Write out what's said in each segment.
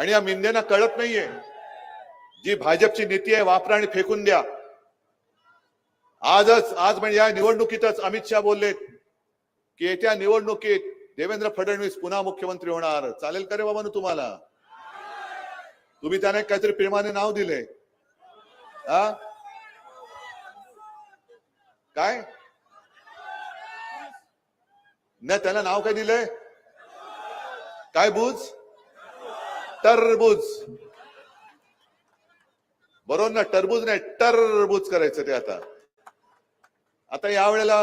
आणि या मिंदेना कळत नाहीये. जी भाजपची नीती आहे वापरा आणि फेकून द्या. आजच आज म्हणजे या निवडणुकीतच अमित शहा बोललेत की येत्या निवडणुकीत देवेंद्र फडणवीस पुन्हा मुख्यमंत्री होणार. चालेल का रे बाबा तुम्हाला? तुम्ही त्याने काहीतरी प्रेमाने नाव दिले. हा काय? नाही त्याला नाव काय दिलंय? काय बुज? टरबूज. बरोबर ना टरबूज नाही टरबूज करायचं ते आता. आता यावेळेला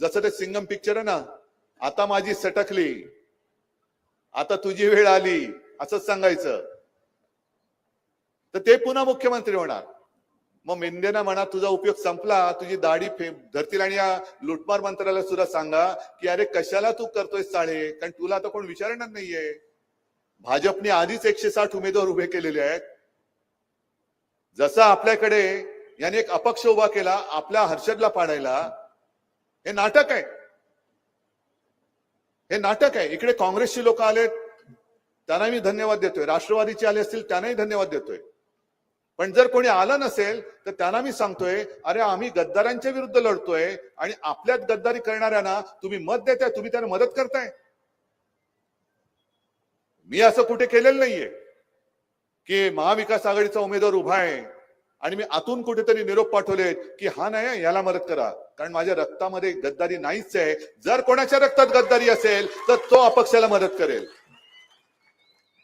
जसं ते सिंगम पिक्चर आहे ना आता माझी सटकली. आता तुझी वेळ आली असंच सांगायचं. तर ते पुन्हा मुख्यमंत्री होणार. मग मेंदेना म्हणा तुझा उपयोग संपला तुझी दाढी फे धरतील आणि या लुटमार मंत्र्याला सुद्धा सांगा की अरे कशाला तू करतोय चाळे कारण तुला आता कोण विचारणार नाहीये. भाजपने आधीच एकशे साठ उमेदवार उभे केलेले आहेत. जसा आपल्याकडे याने एक अपक्ष उभा केला आपल्या हर्षदला पाडायला हे नाटक आहे. हे नाटक आहे. इकडे काँग्रेसचे लोक आलेत त्यांना मी धन्यवाद देतोय. राष्ट्रवादीचे आले असतील त्यांनाही धन्यवाद देतोय. पण जर कोणी आलं नसेल तर त्यांना मी सांगतोय अरे आम्ही गद्दारांच्या विरुद्ध लढतोय आणि आपल्यात गद्दारी करणाऱ्यांना तुम्ही मत देताय तुम्ही त्यांना मदत करताय. मी असं कुठे केलेलं नाहीये की महाविकास आघाडीचा उमेदवार उभा आहे आणि मी आतून कुठेतरी निरोप पाठवलेत की हा नाही याला मदत करा. कारण माझ्या रक्तामध्ये गद्दारी नाहीच आहे. जर कोणाच्या रक्तात गद्दारी असेल तर तो अपक्षाला मदत करेल.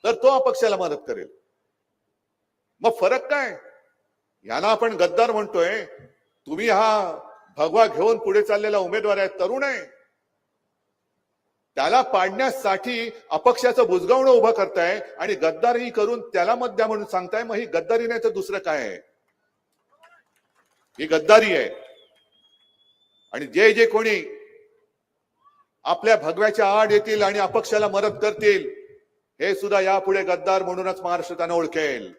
तर तो अपक्षाला मदत करेल. मग फरक काय? याला आपण गद्दार म्हणतोय. तुम्ही हा भगवा घेऊन पुढे चाललेला उमेदवार आहे तरुण आहे. त्याला पाडण्यासाठी अपक्षाचं बुजगावणं उभं करताय आणि गद्दारी करून त्याला मत द्या म्हणून सांगताय मग ही गद्दारी नाही तर दुसरं काय आहे? ही गद्दारी आहे. आणि जे जे कोणी आपल्या भगव्याच्या आड येतील आणि अपक्षाला मदत करतील हे सुद्धा यापुढे गद्दार म्हणूनच महाराष्ट्र त्यांना ओळखेल.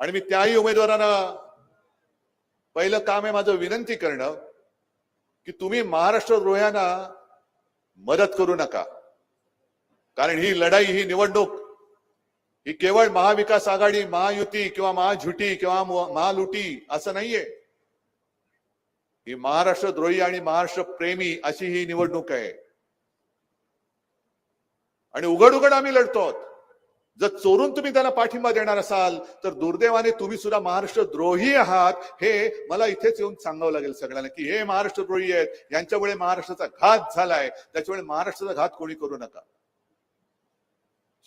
आणि मी त्याही उमेदवारांना पहिलं काम आहे माझं विनंती करणं. की तुम्ही महाराष्ट्र द्रोह्यांना मदत करू नका. कारण ही लढाई ही निवडणूक ही केवळ महाविकास आघाडी महायुती किंवा महाझुटी किंवा महालुटी असं नाहीये. ही महाराष्ट्र द्रोही आणि महाराष्ट्र प्रेमी अशी ही निवडणूक आहे. आणि उघड उघड आम्ही लढतो आहोत. जर चोरून तुम्ही त्याला पाठिंबा देणार असाल तर दुर्दैवाने तुम्ही सुद्धा महाराष्ट्र द्रोही आहात हे मला इथेच येऊन सांगावं लागेल सगळ्यांना की हे महाराष्ट्र द्रोही आहेत यांच्यामुळे महाराष्ट्राचा घात झालाय त्याच्यामुळे महाराष्ट्राचा घात कोणी करू नका.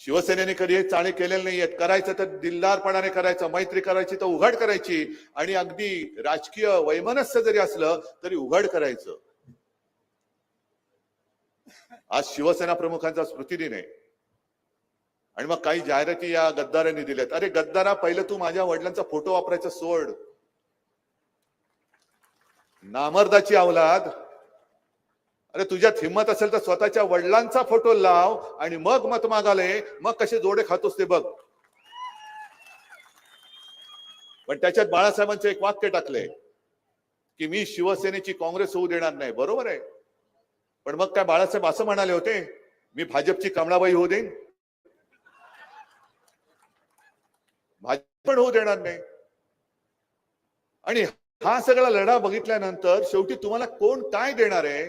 शिवसेनेने कधी हे चाळे केलेले नाहीयेत करायचं तर दिलदारपणाने करायचं मैत्री करायची तर उघड करायची आणि अगदी राजकीय वैमनस्य जरी असलं तरी उघड करायचं. आज शिवसेना प्रमुखांचा स्मृतिदिन आहे. आणि मग काही जाहिराती या गद्दारांनी दिल्यात. अरे गद्दारा पहिलं तू माझ्या वडिलांचा फोटो वापरायचा सोड. नामर्दाची अवलाद अरे तुझ्यात हिंमत असेल तर स्वतःच्या वडिलांचा फोटो लाव आणि मग मत मागाले. मग कसे जोडे खातोस ते बघ. पण त्याच्यात बाळासाहेबांचं एक वाक्य टाकलंय की मी शिवसेनेची काँग्रेस होऊ देणार नाही. बरोबर आहे. पण मग काय बाळासाहेब असं म्हणाले होते मी भाजपची कमळाबाई होऊ देईन? भाजप पण होऊ देणार नाही. आणि हा सगळा लढा बघितल्यानंतर शेवटी तुम्हाला कोण काय देणार आहे?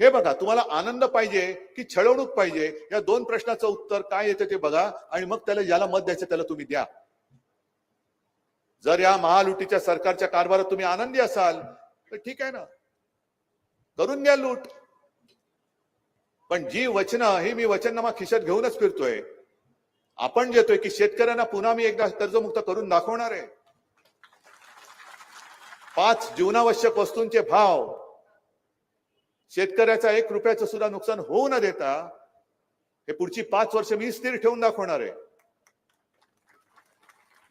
हे बघा तुम्हाला आनंद पाहिजे की छळवणूक पाहिजे? या दोन प्रश्नाचं उत्तर काय येतं ते बघा आणि मग त्याला ज्याला मत द्यायचं त्याला तुम्ही द्या. जर या महालुटीच्या सरकारच्या कारभारात तुम्ही आनंदी असाल तर ठीक आहे ना. करून द्या लूट. पण जी वचनं ही मी वचन खिशात घेऊनच फिरतोय. आपण घेतोय की शेतकऱ्यांना पुन्हा मी एकदा कर्जमुक्त करून दाखवणार आहे. पाच जीवनावश्यक वस्तूंचे भाव. शेतकऱ्याचा एक रुपयाचं सुद्धा नुकसान होऊ न देता हे पुढची पाच वर्ष मी स्थिर ठेवून दाखवणार आहे.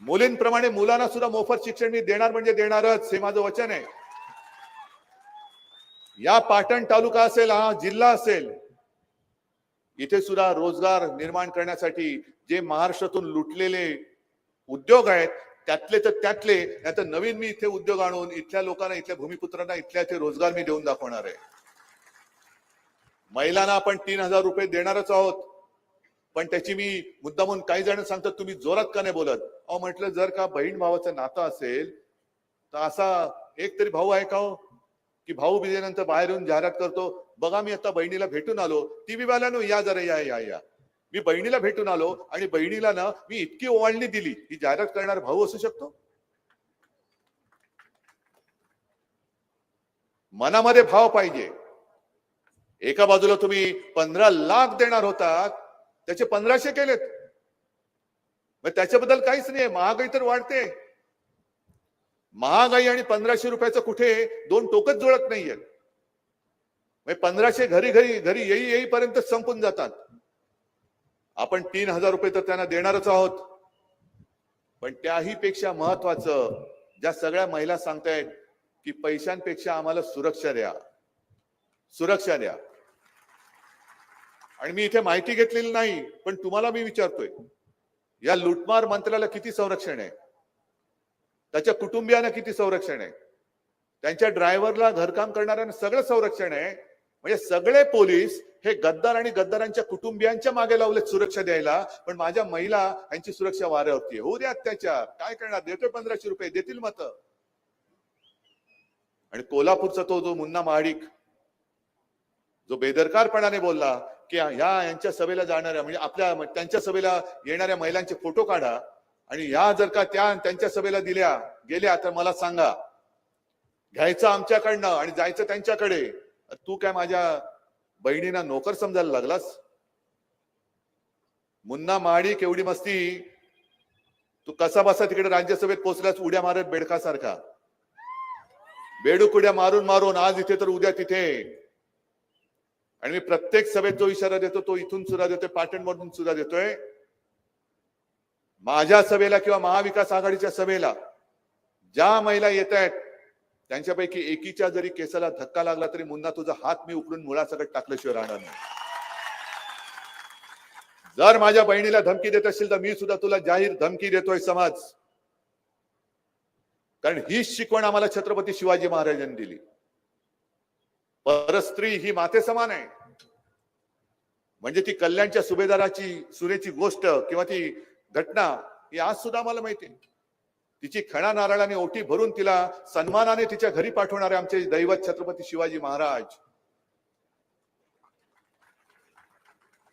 मुलींप्रमाणे मुलांना सुद्धा मोफत शिक्षण मी देणार म्हणजे देणारच हे माझं वचन आहे. या पाटण तालुका असेल हा जिल्हा असेल इथे सुद्धा रोजगार निर्माण करण्यासाठी जे महाराष्ट्रातून लुटलेले उद्योग आहेत त्यातले तर त्यातले नाहीतर नवीन मी इथे उद्योग आणून इथल्या लोकांना इथल्या भूमिपुत्रांना इथल्या इथे रोजगार मी देऊन दाखवणार आहे. महिलांना आपण तीन हजार रुपये देणारच आहोत पण त्याची मी मुद्दामून काही जण सांगतात तुम्ही जोरात का नाही बोलत? अहो म्हटलं जर का बहीण भावाचं नातं असेल तर असा एक तरी भाऊ आहे का हो? की भाऊ बिजेनंतर बाहेर येऊन जाहिरात करतो बघा मी आता बहिणीला भेटून आलो. टीव्ही वाल्यानो या जरा या या या. मी बहिणीला भेटून आलो आणि बहिणीला ना मी इतकी ओवाळणी दिली. ही जाहिरात करणार भाऊ असू शकतो? मनामध्ये भाव पाहिजे. एका बाजूला तुम्ही पंधरा लाख देणार होतात त्याचे पंधराशे केलेत. मग त्याच्याबद्दल काहीच नाही महागाई तर वाढते. महागाई आणि पंधराशे रुपयाचं कुठे दोन टोकच जुळत नाहीये. म्हणजे पंधराशे घरी घरी घरी येई येईपर्यंत संपून जातात. आपण तीन हजार रुपये तर त्यांना देणारच आहोत. पण त्याही पेक्षा महत्वाचं ज्या सगळ्या महिला सांगतायत की पैशांपेक्षा आम्हाला सुरक्षा द्या. सुरक्षा द्या. आणि मी इथे माहिती घेतलेली नाही पण तुम्हाला मी विचारतोय या लुटमार मंत्र्याला किती संरक्षण आहे? त्याच्या कुटुंबियांना किती संरक्षण आहे? त्यांच्या ड्रायव्हरला घरकाम करणाऱ्यांना सगळं संरक्षण आहे. म्हणजे सगळे पोलीस हे गद्दार आणि गद्दारांच्या कुटुंबियांच्या मागे लावलेत सुरक्षा द्यायला. पण माझ्या महिला यांची सुरक्षा वाऱ्यावरती होऊ द्या अत्याचार. काय करणार? देतोय पंधराशे रुपये. देतील मत. आणि कोल्हापूरचा तो जो मुन्ना महाडिक जो बेदरकारपणाने बोलला की ह्या यांच्या सभेला जाणाऱ्या म्हणजे आपल्या त्यांच्या सभेला येणाऱ्या महिलांचे फोटो काढा आणि ह्या जर का त्या त्यांच्या सभेला दिल्या गेल्या तर मला सांगा. घ्यायचं आमच्याकडनं आणि जायचं त्यांच्याकडे. तू काय माझ्या बहिणीना नोकर समजायला लागलास? मुन्ना माडी एवढी मस्ती. तू कसा बसा तिकडे राज्यसभेत पोहोचलास उड्या मारत बेडकासारखा. बेडूक उड्या मारून मारून आज इथे तर उद्या तिथे. आणि मी प्रत्येक सभेत जो इशारा देतो तो इथून सुद्धा देतोय पाटणमधून सुद्धा देतोय. माझ्या सभेला किंवा महाविकास आघाडीच्या सभेला ज्या महिला येत आहेत त्यांच्यापैकी एकीच्या जरी केसाला धक्का लागला तरी मुन्ना तुझा हात मी उकडून मुळासकट टाकल्याशिवाय राहणार नाही. जर माझ्या बहिणीला धमकी देत असेल तर मी सुद्धा तुला जाहीर धमकी देतोय समाज. कारण हीच शिकवण आम्हाला छत्रपती शिवाजी महाराजांनी दिली. परस्त्री ही माते समान आहे. म्हणजे ती कल्याणच्या सुभेदाराची सुनेची गोष्ट किंवा ती घटना ही आज सुद्धा मला माहिती आहे. तिची खणा नारळाने ओटी भरून तिला सन्मानाने तिच्या घरी पाठवणारे आमचे दैवत छत्रपती शिवाजी महाराज.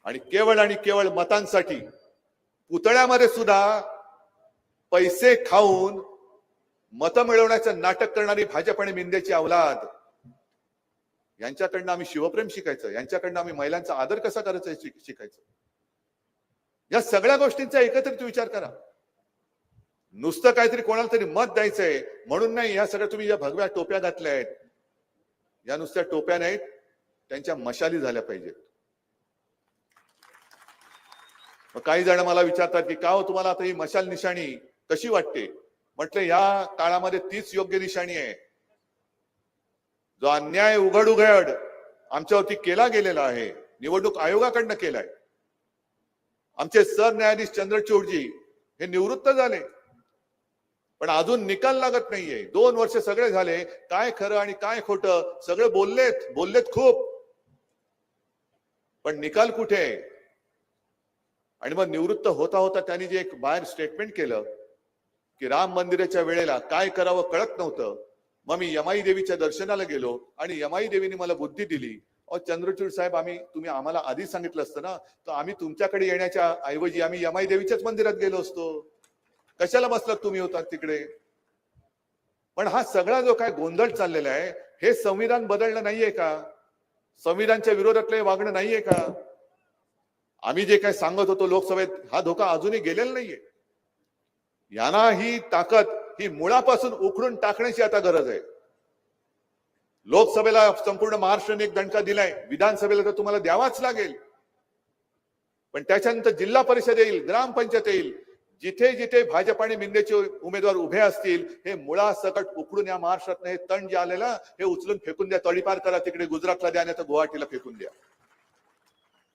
आणि केवळ आणि केवळ मतांसाठी पुतळ्यामध्ये सुद्धा पैसे खाऊन मत मिळवण्याचं नाटक करणारी भाजप आणि मिंदेची अवलाद यांच्याकडनं आम्ही शिवप्रेम शिकायचं यांच्याकडनं आम्ही महिलांचा आदर कसा करायचा शिकायचं. या सगळ्या गोष्टींचा एकत्रित विचार करा. नुसतं काहीतरी कोणाला तरी मत द्यायचंय. म्हणून नाही या सगळ्या तुम्ही या भगव्या टोप्या घातल्या आहेत या नुसत्या टोप्या नाहीत त्यांच्या मशाली झाल्या पाहिजेत. मग काही जण मला विचारतात की का हो तुम्हाला आता ही मशाल निशाणी? कशी वाटते? म्हटलं या काळामध्ये तीच योग्य निशाणी आहे. जो अन्याय उघड उघड आमच्यावरती केला गेलेला आहे निवडणूक आयोगाकडनं केलाय. आमचे सरन्यायाधीश चंद्रचूडजी हे निवृत्त झाले. पण अजून निकाल लागत नाहीये. दोन वर्ष सगळे झाले काय खरं आणि काय खोटं सगळे बोललेत बोललेत खूप. पण निकाल कुठे? आहे? आणि मग निवृत्त होता होता त्यांनी जे एक बाहेर स्टेटमेंट केलं की राम मंदिराच्या वेळेला काय करावं कळत नव्हतं. मग मी यमाई देवीच्या दर्शनाला गेलो आणि यमाई देवीने मला बुद्धी दिली. अहो चंद्रचूड साहेब आम्ही तुम्ही आम्हाला आधी सांगितलं असतं ना तर आम्ही तुमच्याकडे येण्याच्या ऐवजी आम्ही यमाई देवीच्याच मंदिरात गेलो असतो. कशाला बसलात तुम्ही होता तिकडे? पण हा सगळा जो काय गोंधळ चाललेला आहे हे संविधान बदलणं नाहीये का? संविधानच्या विरोधातले वागणं नाहीये का? आम्ही जे काय सांगत होतो लोकसभेत हा धोका अजूनही गेलेला नाहीये. यांना ही ताकद ही मुळापासून उखडून टाकण्याची आता गरज आहे. लोकसभेला संपूर्ण महाराष्ट्राने एक दणका दिलाय. विधानसभेला तर तुम्हाला द्यावाच लागेल. पण त्याच्यानंतर जिल्हा परिषद येईल ग्रामपंचायत येईल जिथे जिथे भाजप आणि मिंदेचे उमेदवार उभे असतील हे मुळासकट उकडून या महाराष्ट्रात हे तण जे आलेलं हे उचलून फेकून द्या तळीपार करा तिकडे गुजरातला द्या नाही तर गुवाहाटीला फेकून द्या.